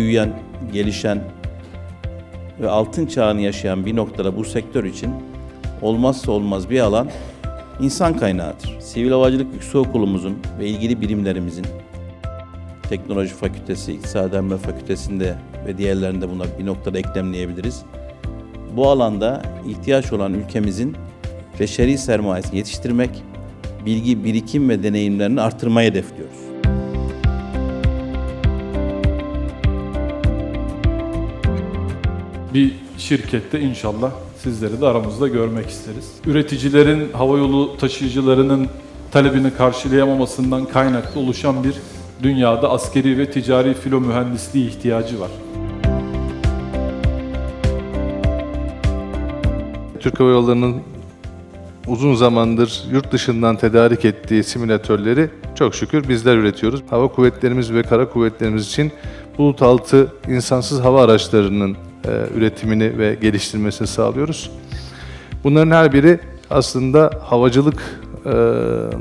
büyüyen, gelişen ve altın çağını yaşayan bir noktada bu sektör için olmazsa olmaz bir alan insan kaynağıdır. Sivil Havacılık Yüksek Okulumuzun ve ilgili birimlerimizin Teknoloji Fakültesi, İktisadi Emre Fakültesinde ve diğerlerinde buna bir noktada eklemleyebiliriz. Bu alanda ihtiyaç olan ülkemizin beşeri sermayesini yetiştirmek, bilgi, birikim ve deneyimlerini artırmayı hedefliyoruz. Bir şirkette inşallah sizleri de aramızda görmek isteriz. Üreticilerin, havayolu taşıyıcılarının talebini karşılayamamasından kaynaklı oluşan bir dünyada askeri ve ticari filo mühendisliği ihtiyacı var. Türk Hava Yolları'nın uzun zamandır yurt dışından tedarik ettiği simülatörleri çok şükür bizler üretiyoruz. Hava kuvvetlerimiz ve kara kuvvetlerimiz için bulut altı insansız hava araçlarının üretimini ve geliştirmesini sağlıyoruz. Bunların her biri aslında havacılık e,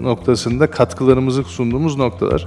noktasında katkılarımızı sunduğumuz noktalar.